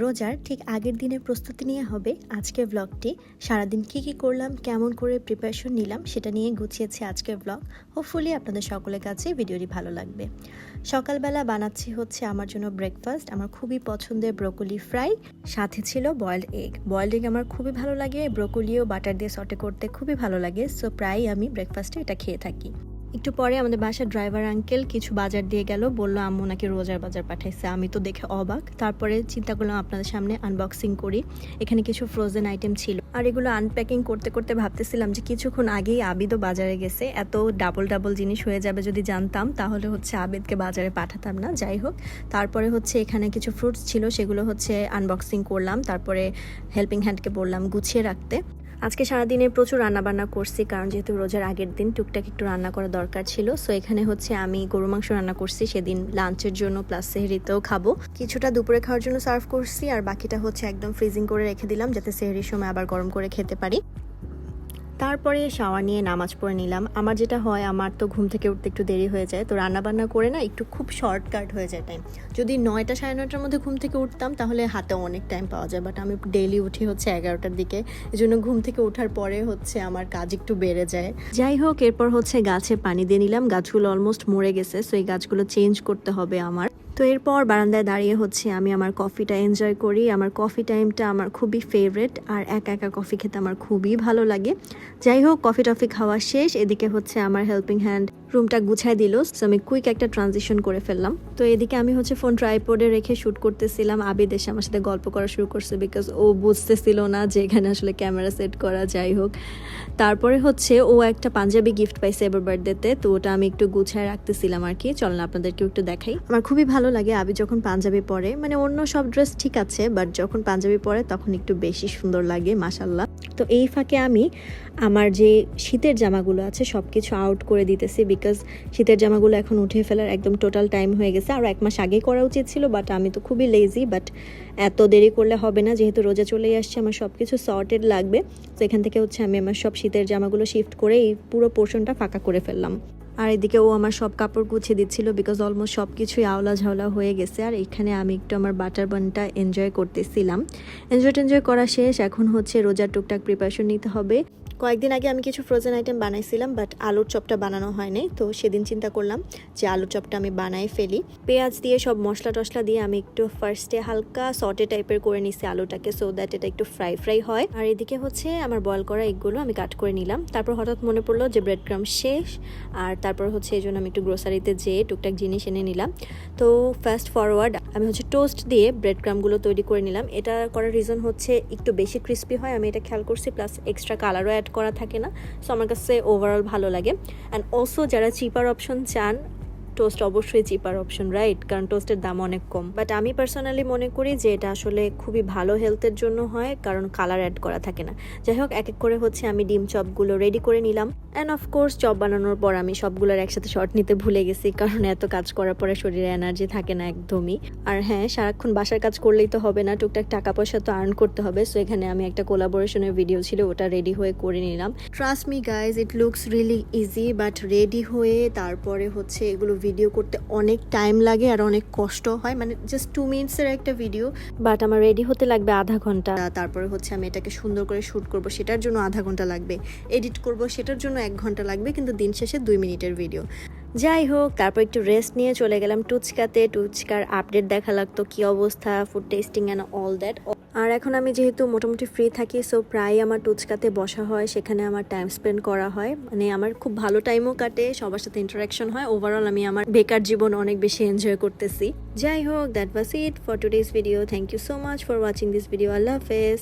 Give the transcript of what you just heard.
রোজার ঠিক আগের দিনের প্রস্তুতি নিয়ে হবে আজকের ব্লগটি সারাদিন কি কি করলাম, কেমন করে প্রিপারেশন নিলাম সেটা নিয়ে গুছিয়েছি আজকের ব্লগ হোপফুলি আপনাদের সকলের কাছে ভিডিওটি ভালো লাগবে। সকালবেলা বানাচ্ছি হচ্ছে আমার জন্য ব্রেকফাস্ট আমার খুবই পছন্দের ব্রোকলি ফ্রাই সাথে ছিল বয়েলড এগ বয়েলড এগ আমার খুবই ভালো লাগে ব্রোকলিও বাটার দিয়ে সটে করতে খুবই ভালো লাগে সো প্রায় আমি ব্রেকফাস্টে এটা খেয়ে থাকি। একটু পরে আমাদের বাসার ড্রাইভার আঙ্কেল কিছু বাজার দিয়ে গেল, বলল, আম্মু নাকি রোজার বাজার পাঠাইছে, আমি তো দেখে অবাক। তারপরে চিন্তা করলাম, আপনাদের সামনে আনবক্সিং করি। এখানে কিছু ফ্রোজেন আইটেম ছিল। আর এগুলো আনপ্যাকিং করতে করতে ভাবতেছিলাম যে কিছুক্ষণ আগেই আবিদও বাজারে গেছে। এত ডাবল ডাবল জিনিস হয়ে যাবে যদি জানতাম, তাহলে হচ্ছে আবিদকে বাজারে পাঠাতাম না। যাই হোক, তারপরে হচ্ছে এখানে কিছু ফ্রুটস ছিল, সেগুলো হচ্ছে আনবক্সিং করলাম। তারপরে হেল্পিং হ্যান্ডকে বললাম গুছিয়ে রাখতে। আজকে সারাদিনে প্রচুর রান্নাবান্না করছি, কারণ যেহেতু রোজার আগের দিন টুকটাক একটু রান্না করা দরকার ছিল সো এখানে হচ্ছে আমি গরু মাংস রান্না করছি, সেদিন লাঞ্চের জন্য প্লাস সেহরিতেও খাব। কিছুটা দুপুরে খাওয়ার জন্য সার্ভ করছি, আর বাকিটা হচ্ছে একদম ফ্রিজিং করে রেখে দিলাম, যাতে সেহরির সময় আবার গরম করে খেতে পারি। তারপরে শাওয়ার নিয়ে নামাজ পড়ে নিলাম। আমার যেটা হয়, আমার তো ঘুম থেকে উঠতে একটু দেরি হয়ে যায়। তো রান্না বান্না করে না একটু খুব শর্টকাট হয়ে যায় টাইম যদি নয়টা সাড়ে নয়টার মধ্যে ঘুম থেকে উঠতাম, তাহলে হাতে অনেক টাইম পাওয়া যায়। বাট আমি ডেইলি উঠি হচ্ছে এগারোটার দিকে। এই জন্য ঘুম থেকে ওঠার পরে হচ্ছে আমার কাজ একটু বেড়ে যায়। যাই হোক, এরপর হচ্ছে গাছে পানি দিয়ে নিলাম। গাছগুলো অলমোস্ট মরে গেছে সো এই গাছগুলো চেঞ্জ করতে হবে আমার। তো এরপর বারান্দায় দাঁড়িয়ে হচ্ছে আমি আমার কফিটা এনজয় করি। আমার কফি টাইমটা আমার খুবই ফেভারেট আর একা একা কফি খেতে আমার খুবই ভালো লাগে। যাই হোক, কফি টফি খাওয়া শেষ। এদিকে হচ্ছে আমার হেল্পিং হ্যান্ড রুমটা গুছায় দিল। সো আমি কুইক একটা ট্রানজিশন করে ফেললাম। তো এদিকে আমি হচ্ছে ফোন ট্রাইপোডে রেখে শ্যুট করতেছিলাম। আবিদ এসে আমার সাথে গল্প করা শুরু করছে বিকজ ও বুঝতেছিল না যে এখানে আসলে ক্যামেরা সেট করা, যাই হোক। তারপরে হচ্ছে ও একটা পাঞ্জাবি গিফট পাইছে এবার বার্থডেতে তো ওটা আমি একটু গুছায় রাখতেছিলাম আর কি। চলেন আপনাদেরকেও একটু দেখাই। আমার খুবই ভালো লাগে, আবি যখন পাঞ্জাবি পরে মানে অন্য সব ড্রেস ঠিক আছে বাট যখন পাঞ্জাবি পরে তখন একটু বেশি সুন্দর লাগে মাসাল্লাহ তো এই ফাঁকে আমি আমার যে শীতের জামাগুলো আছে সব কিছু আউট করে দিতেছি বিকজ শীতের জামাগুলো এখন উঠে ফেলার একদম টোটাল টাইম হয়ে গেছে। আর এক মাস আগে করা উচিত ছিল বাট আমি তো খুবই লেজি বাট এত দেরি করলে হবে না, যেহেতু রোজা চলেই আসছে, আমার সব কিছু সর্টেড লাগবে। তো এখান থেকে হচ্ছে আমি আমার সব শীতের জামাগুলো শিফট করে এই পুরো পোর্শনটা ফাঁকা করে ফেললাম। আর এদিকে ও আমার সব কাপড় গুছিয়ে দিচ্ছিল বিকজ অলমোস্ট সব কিছুই আওলা ঝাওলা হয়ে গেছে। আর এখানে আমি একটু আমার বাটার বানটা এনজয় করতেছিলাম। এনজয় টেনজয় করা শেষ। এখন হচ্ছে রোজার টুকটাক প্রিপারেশন নিতে হবে। কয়েকদিন আগে আমি কিছু ফ্রোজেন আইটেম বানাইছিলাম বাট আলুর চপটা বানানো হয়নি, তো সেদিন চিন্তা করলাম যে আলুর চপটা আমি বানাই ফেলি। পেঁয়াজ দিয়ে সব মশলা টশলা দিয়ে আমি একটু ফার্স্টে হালকা সটে টাইপের করে নিছি আলুটাকে সো দ্যাট এটা একটু ফ্রাই ফ্রাই হয়। আর এদিকে হচ্ছে আমার বয়েল করা এগগুলো আমি কাট করে নিলাম। তারপর হঠাৎ মনে পড়ল যে ব্রেড ক্রাম শেষ, আর তারপর হচ্ছে এই জন্য আমি একটু গ্রোসারিতে যেয়ে টুকটাক জিনিস এনে নিলাম। তো ফাস্ট ফরওয়ার্ড আমি হচ্ছে টোস্ট দিয়ে ব্রেড ক্রামগুলো তৈরি করে নিলাম। এটা করার রিজন হচ্ছে একটু বেশি ক্রিস্পি হয়, আমি এটা খেয়াল করছি প্লাস এক্সট্রা কালারও অ্যাড করা থাকে না। সো আমার কাছে ওভারঅল ভালো লাগে। অ্যান্ড অলসো যারা চিপার অপশন চান টোস্ট অবশ্যই চিপার অপশন রাইট কারণ টোস্টের দাম অনেক কম। বাট আমি পার্সোনালি মনে করি যে, এটা আসলে খুবই ভালো হেলথের জন্য হয়, কারণ কালার অ্যাড করা থাকে না। যাই হোক এক এক করে হচ্ছে আমি ডিম চপগুলো রেডি করে নিলাম। অ্যান্ড অফকোর্স চপ বানানোর পর আমি সবগুলোর একসাথে শর্ট নিতে ভুলে গেছি, কারণ এত কাজ করার পরে শরীরে এনার্জি থাকে না একদমই। আর হ্যাঁ সারাক্ষণ বাসার কাজ করলেই তো হবে না, টুকটাক টাকা পয়সা তো আর্ন করতে হবে। সো এখানে আমি একটা কোলাবোরেশনের ভিডিও ছিল, ওটা রেডি হয়ে করে নিলাম। Trust me guys it looks really easy but ready হয়ে তারপরে হচ্ছে এগুলো ভিডিও করতে অনেক টাইম লাগে আর অনেক কষ্ট হয়। মানে জাস্ট টু মিনিটসের একটা ভিডিও বাট আমার রেডি হতে লাগবে আধা ঘণ্টা। তারপরে হচ্ছে আমি এটাকে সুন্দর করে শ্যুট করব, সেটার জন্য আধা ঘণ্টা লাগবে। এডিট করব, সেটার জন্য এক ঘণ্টা লাগবে কিন্তু দিন শেষে দুই মিনিটের ভিডিও যাই হোক, তারপর একটু রেস্ট নিয়ে চলে গেলাম টুচকাতে। টুচকার আপডেট দেখা লাগতো, কি অবস্থা food tasting and all that আর এখন আমি যেহেতু মোটামুটি ফ্রি থাকি সো প্রায় আমার টুচকাতে বসা হয়, সেখানে আমার টাইম স্পেন্ড করা হয়। মানে আমার খুব ভালো টাইমও কাটে, সবার সাথে ইন্টারাকশন হয়। ওভারঅল আমি আমার বেকার জীবন অনেক বেশি এনজয় করতেছি। যাই হোক that was it for today's video thank you so much for watching this video Allah হাফেজ।